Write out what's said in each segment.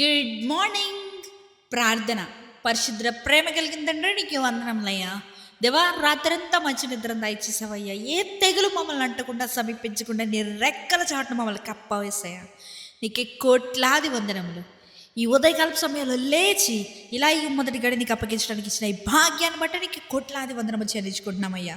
Good morning ప్రార్థన. పరిశుద్ర ప్రేమ కలిగిన తండ్రి నీకు వందనంలయ్యా దేవా రాత్రంతా మంచి నిద్ర దయచేసావయ్యా. ఏ తెగులు మమ్మల్ని అంటకుండా సమీపించకుండా నీ రెక్కల చాటును మమ్మల్ని కప్పవేసాయా నీకే కోట్లాది వందనములు. ఈ ఉదయకాల సమయంలో లేచి ఇలా ఈ మొదటి గడి నీకు అప్పగించడానికి ఇచ్చిన ఈ భాగ్యాన్ని బట్టి నీకు కోట్లాది వందనము చెల్లించుకుంటున్నామయ్యా.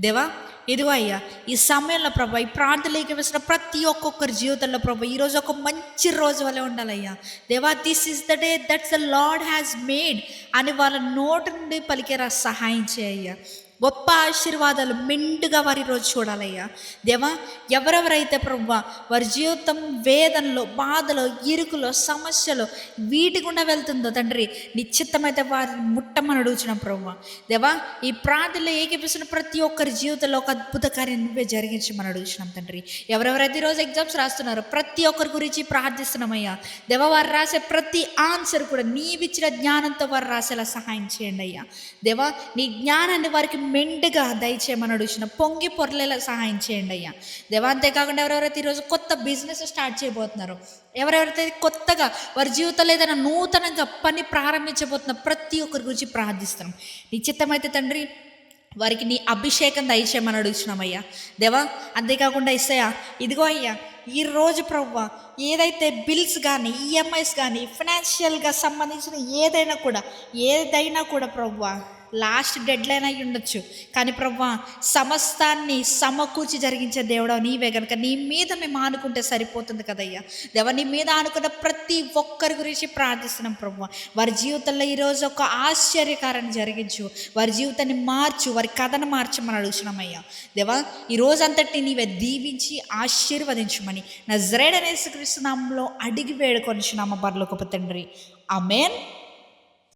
దేవా ఇదిగో అయ్యా ఈ సమయంలో ప్రభా ఈ ప్రాంతాలకు వేసిన ప్రతి ఒక్కొక్కరి జీవితంలో ప్రభా ఈరోజు ఒక మంచి రోజు వల్ల ఉండాలయ్యా. దేవా this is the day that's the Lord has made అని వాళ్ళ నోటి నుండి పలికేరా సహాయం చేయ్యా. గొప్ప ఆశీర్వాదాలు మెండుగా వారి రోజు చూడాలయ్యా. దేవా ఎవరెవరైతే ప్రభు వారి జీవితం వేదనలో బాధలో ఇరుకులో సమస్యలో వీటి గుండా వెళ్తుందో తండ్రి నిశ్చితమైతే వారిని ముట్టమని అడుగుచున్నాం ప్రభు. దేవా ఈ ప్రాంతంలో ఏకీపిస్తున్న ప్రతి ఒక్కరి జీవితంలో ఒక అద్భుత కార్యం నువ్వే జరిగించమని అడుగుచున్నాం తండ్రి. ఎవరెవరైతే ఈరోజు ఎగ్జామ్స్ రాస్తున్నారో ప్రతి ఒక్కరి గురించి ప్రార్థిస్తున్నామయ్యా. దేవా వారు రాసే ప్రతి ఆన్సర్ కూడా నీవిచ్చిన జ్ఞానంతో వారు రాసేలా సహాయం చేయండి అయ్యా. దేవా నీ జ్ఞానాన్ని వారికి మెండుగా దయచేయమని అడుగుచిన పొంగి పొరలేలా సహాయం చేయండి అయ్యా. దేవా అంతేకాకుండా ఎవరెవరైతే ఈరోజు కొత్త బిజినెస్ స్టార్ట్ చేయబోతున్నారో ఎవరెవరైతే కొత్తగా వారి జీవితంలో ఏదైనా నూతనంగా పని ప్రారంభించబోతున్న ప్రతి ఒక్కరి గురించి ప్రార్థిస్తున్నాం. నిశ్చితమైతే తండ్రి వారికి నీ అభిషేకం దయచేయమని అడుగుతున్నామయ్యా దేవా అంతేకాకుండా ఇస్తాయా ఇదిగో అయ్యా ఈ రోజు ప్రవ్వ ఏదైతే బిల్స్ కానీ ఈఎంఐస్ కానీ ఫినాన్షియల్గా సంబంధించిన ఏదైనా కూడా ఏదైనా కూడా ప్రవ్వ లాస్ట్ డెడ్ లైన్ అయి ఉండొచ్చు. కానీ ప్రవ్వా సమస్తాన్ని సమకూర్చి జరిగించే దేవుడా నీవే కనుక నీ మీద మేము ఆనుకుంటే సరిపోతుంది కదయ్యా. దేవ నీ మీద ఆనుకున్న ప్రతి ఒక్కరి గురించి ప్రార్థిస్తున్నాం ప్రభు వారి జీవితంలో ఈరోజు ఒక ఆశ్చర్యకారాన్ని జరిగించు. వారి జీవితాన్ని మార్చు. వారి కథను మార్చమని అడుగుతున్నామయ్యా దేవా ఈ రోజంతటి నీవే దీవించి ఆశీర్వదించమని నా జరేడనేసుకృష్ణంలో అడిగి వేడుకొనిచున్నామ బర్లోకపు తండ్రి. అమేన్